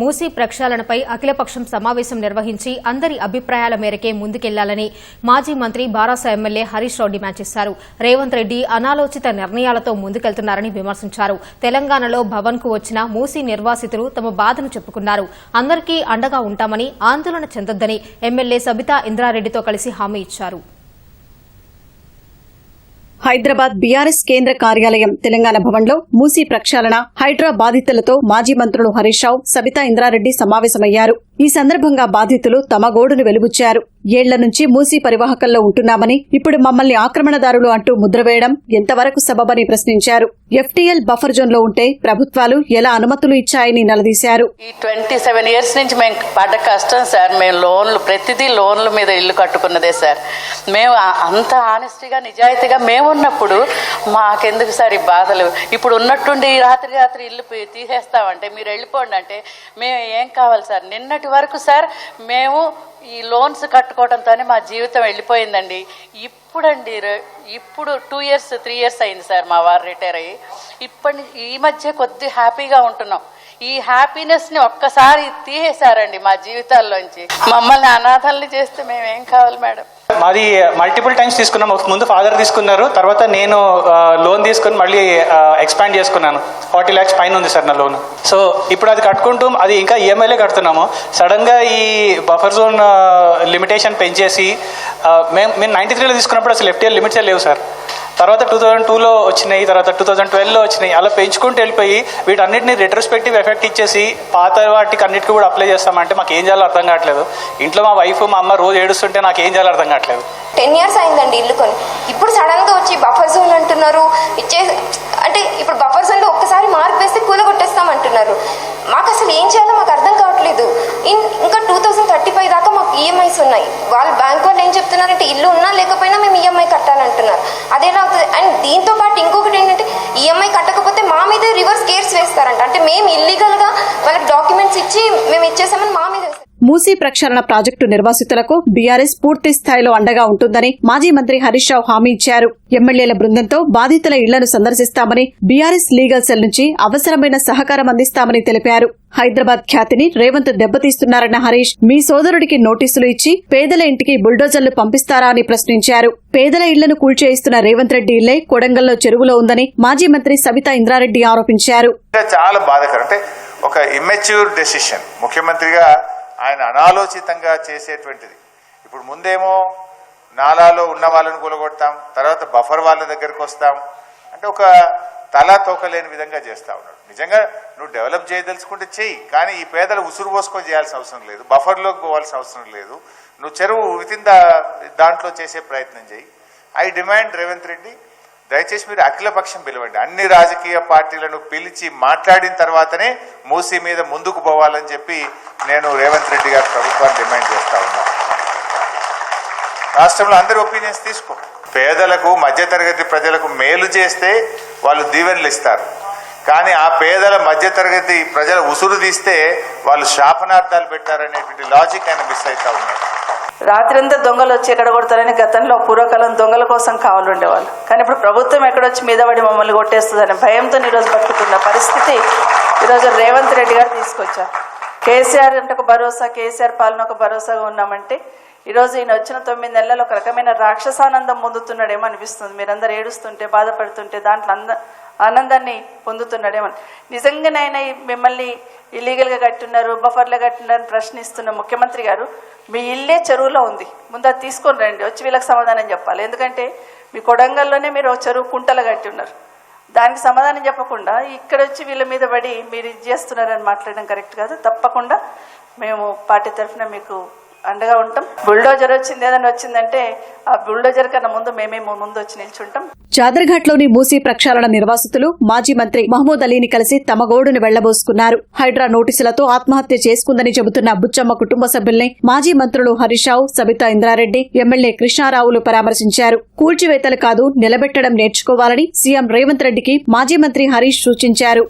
మూసీ ప్రక్షాళనపై అఖిలపక్షం సమావేశం నిర్వహించి అందరి అభిప్రాయాల మేరకే ముందుకెళ్ళాలని మాజీ మంత్రి బారాస ఎమ్మెల్యే హరీష్ రావు డిమాండ్ చేశారు. రేవంత్ రెడ్డి అనాలోచిత నిర్ణయాలతో ముందుకెళ్తున్నారని విమర్శించారు. తెలంగాణలో భవన్కు వచ్చిన మూసీ నిర్వాసితులు తమ బాధను చెప్పుకున్నారు. అందరికీ అండగా ఉంటామని ఆందోళన చెందొద్దని ఎమ్మెల్యే సబితా ఇంద్రారెడ్డితో కలిసి హామీ ఇచ్చారు. హైదరాబాద్ బీఆర్ఎస్ కేంద్ర కార్యాలయం తెలంగాణ భవన్లో మూసీ ప్రక్షాళన హైడ్రా బాధితులతో మాజీ మంత్రులు హరీష్ రావు సబితా ఇంద్రారెడ్డి సమావేశమయ్యారు. ఈ సందర్భంగా బాధితులు తమ గోడును వెలుబుచ్చారు. ఏళ్ళ నుంచి మూసీ పరివాహకంలో ఉంటున్నామని ఇప్పుడు మమ్మల్ని ఆక్రమణదారులు అంటూ ముద్ర వేయడం ఎంతవరకు సబబని ప్రశ్నించారు. ఎఫ్టీఎల్ బఫర్ జోన్లో ఉంటే ప్రభుత్వాలు ఎలా అనుమతులు ఇచ్చాయని నిలదీశారు. ఈ ట్వంటీ సెవెన్ ఇయర్స్ నుంచి మేము పడ్డ కష్టం సార్. మేము లోన్లు ప్రతిదీ లోన్ల మీద ఇల్లు కట్టుకున్నదే సార్. మేము అంత ఆనెస్టీగా నిజాయితీగా మేము ఉన్నప్పుడు మాకెందుకు సార్ ఈ బాధలు? ఇప్పుడు ఉన్నట్టుండి ఈ రాత్రి రాత్రి ఇల్లు తీసేస్తామంటే మీరు వెళ్ళిపోండి అంటే మేము ఏం కావాలి సార్? నిన్నటి వరకు సార్ మేము ఈ లోన్స్ కట్టుకోవడంతోనే మా జీవితం వెళ్ళిపోయిందండి. ఇప్పుడండి ఇప్పుడు టూ ఇయర్స్ త్రీ ఇయర్స్ అయింది సార్ మా వారు రిటైర్ అయ్యి. ఇప్పటి ఈ మధ్య కొద్ది హ్యాపీగా ఉంటున్నాం. ఈ హ్యాపీనెస్ని ఒక్కసారి తీసేశారండి మా జీవితాల్లోంచి. మమ్మల్ని అనాథల్ని చేస్తే మేమేం కావాలి మేడం? మాది మల్టిపుల్ టైమ్స్ తీసుకున్నాం. ఒక ముందు ఫాదర్ తీసుకున్నారు. తర్వాత నేను లోన్ తీసుకుని మళ్ళీ ఎక్స్పాండ్ చేసుకున్నాను. ఫార్టీ ల్యాక్స్ పైన ఉంది సార్ నా లోన్ సో ఇప్పుడు అది కట్టుకుంటూ అది ఇంకా ఈఎంఐలే కడుతున్నాము. సడన్గా ఈ బఫర్ జోన్ లిమిటేషన్ పెంచేసి మేము మేము నైంటీ త్రీలో తీసుకున్నప్పుడు అసలు ఎఫ్టీఎల్ లిమిట్సే లేవు సార్. తర్వాత టూ థౌజండ్ టూలో వచ్చినాయి తర్వాత టూ థౌజండ్ ట్వెల్వ్లో వచ్చినాయి. అలా పెంచుకుంటూ వెళ్ళిపోయి వీటన్నిటిని రెట్రోస్పెక్టివ్ ఎఫెక్ట్ ఇచ్చేసి పాత వాటికి అన్నిటికీ కూడా అప్లై చేస్తామంటే మాకు ఏం చేయాలో అర్థం కావట్లేదు. ఇంట్లో మా వైఫ్ మా అమ్మ రోజు ఏడుస్తుంటే నాకు ఏం చేయాలో అర్థం కావట్లేదు. టెన్ ఇయర్స్ అయిందండి ఇల్లు కొని. ఇప్పుడు సడన్గా వచ్చి బఫర్ జోన్ అంటున్నారు ఇచ్చే ఈఎంఐస్ ఉన్నాయి. వాళ్ళు బ్యాంక్ వాళ్ళు ఏం చెప్తున్నారంటే ఇల్లు ఉన్నా లేకపోయినా మేము ఈఎంఐ కట్టాలంటున్నారు. అదేలా అవుతుంది అండ్ దీంతో పాటు ఇంకొకటి ఏంటంటే ఈఎంఐ కట్టకపోతే మా మీద రివర్స్ కేర్స్ వేస్తారంట. అంటే మేము ఇల్లీగల్గా వాళ్ళకి డాక్యుమెంట్స్ ఇచ్చి మేము ఇచ్చేసామని మా మీద మూసీ ప్రక్షాళన ప్రాజెక్టు నిర్వాసితులకు బీఆర్ఎస్ పూర్తి స్థాయిలో అండగా ఉంటుందని మాజీ మంత్రి హరీష్ రావు హామీ ఇచ్చారు. ఎమ్మెల్యేల బృందంతో బాధితుల ఇళ్ళను సందర్శిస్తామని బీఆర్ఎస్ లీగల్ సెల్ నుంచి అవసరమైన సహకారం అందిస్తామని తెలిపారు. హైదరాబాద్ ఖ్యాతిని రేవంత్ దెబ్బతీస్తున్నారన్న హరీష్ మీ సోదరుడికి నోటీసులు ఇచ్చి పేదల ఇంటికి బుల్డోజర్లు పంపిస్తారా అని ప్రశ్నించారు. పేదల ఇళ్ళను కూల్చేయిస్తున్న రేవంత్ రెడ్డి ఇల్లే కొడంగల్లో చెరువులో ఉందని మాజీ మంత్రి సబితా ఇంద్రారెడ్డి ఆరోపించారు. చాలా బాధకరం. అంటే ఒక ఇమ్మెచ్యూర్ డెసిషన్ ముఖ్యమంత్రిగా ఆయన అనాలోచితంగా చేసేటువంటిది. ఇప్పుడు ముందేమో నాలాలో ఉన్న వాళ్ళని కూలగొడతాం తర్వాత బఫర్ వాళ్ళ దగ్గరకు వస్తాం అంటే ఒక తలా తోకలేని విధంగా చేస్తా ఉన్నాడు. నిజంగా నువ్వు డెవలప్ చేయదలుచుకుంటే చెయ్యి కానీ ఈ పేదలు ఉసురు పోసుకొని చేయాల్సిన అవసరం లేదు బఫర్లోకి పోవాల్సిన అవసరం లేదు. నువ్వు చెరువు వితిన్ ద దాంట్లో చేసే ప్రయత్నం చేయి ఐ డిమాండ్ రేవంత్ రెడ్డి దయచేసి మీరు అఖిలపక్షం పిలవండి. అన్ని రాజకీయ పార్టీలను పిలిచి మాట్లాడిన తర్వాతనే మూసీ మీద ముందుకు పోవాలని చెప్పి నేను రేవంత్ రెడ్డి గారి ప్రభుత్వాన్ని డిమాండ్ చేస్తా ఉన్నా. రాష్ట్రంలో అందరి ఒపీనియన్స్ తీసుకో. పేదలకు మధ్యతరగతి ప్రజలకు మేలు చేస్తే వాళ్ళు దీవెనలు ఇస్తారు. కానీ ఆ పేదల మధ్యతరగతి ప్రజల ఉసురు తీస్తే వాళ్ళు శాపనార్థాలు పెట్టారనేటువంటి లాజిక్ ఆయన మిస్ అవుతా ఉన్నారు. రాత్రంతా దొంగలు వచ్చి ఎక్కడ కొడతారని గతంలో పూర్వకాలం దొంగల కోసం కావాలి ఉండేవాళ్ళు. కానీ ఇప్పుడు ప్రభుత్వం ఎక్కడొచ్చి మీద పడి మమ్మల్ని కొట్టేస్తుందని భయంతో ఈరోజు బతుకుతున్న పరిస్థితి ఈరోజు రేవంత్ రెడ్డి గారు తీసుకొచ్చారు. కేసీఆర్ అంటే ఒక భరోసా కేసీఆర్ పాలన ఒక భరోసాగా ఉన్నామంటే ఈరోజు ఈయన వచ్చిన తొమ్మిది నెలలు ఒక రకమైన రాక్షసానందం పొందుతున్నాడేమో అనిపిస్తుంది. మీరందరూ ఏడుస్తుంటే బాధపడుతుంటే దాంట్లో అంద ఆనందాన్ని పొందుతున్నాడేమో. నిజంగానైనా మిమ్మల్ని ఇల్లీగల్గా కట్టున్నారు బఫర్లో కట్టున్నారని ప్రశ్నిస్తున్న ముఖ్యమంత్రి గారు మీ ఇల్లే చెరువులో ఉంది. ముందు అది తీసుకొని రండి వచ్చి వీళ్ళకి సమాధానం చెప్పాలి. ఎందుకంటే మీ కొడంగల్లోనే మీరు చెరువు కుంటలు కట్టి ఉన్నారు దానికి సమాధానం చెప్పకుండా ఇక్కడ వచ్చి వీళ్ళ మీద పడి మీరు ఇది చేస్తున్నారని మాట్లాడడం కరెక్ట్ కాదు. తప్పకుండా మేము పార్టీ తరఫున మీకు అండగా ఉంటాం. బుల్డోజర్ వచ్చింది ఏదైనా వచ్చిందంటే ఆ బుల్డోజర్ కన్నా ముందు మేమే ముందు వచ్చి నిల్చుంటాం. జాదర్ఘాట్లోని మూసీ ప్రక్షాళన నిర్వాసితులు మాజీ మంత్రి మహమూద్ అలీని కలిసి తమ గోడును వెళ్ళబోసుకున్నారు. హైడ్రా నోటీసులతో ఆత్మహత్య చేసుకుందని చెబుతున్న బుచ్చమ్మ కుటుంబ సభ్యుల్ని మాజీ మంత్రులు హరీష్ రావు సబితా ఇంద్రారెడ్డి ఎమ్మెల్యే కృష్ణారావులు పరామర్శించారు. కూల్చివేతలు కాదు నిలబెట్టడం నేర్చుకోవాలని సీఎం రేవంత్ రెడ్డికి మాజీ మంత్రి హరీష్ సూచించారు.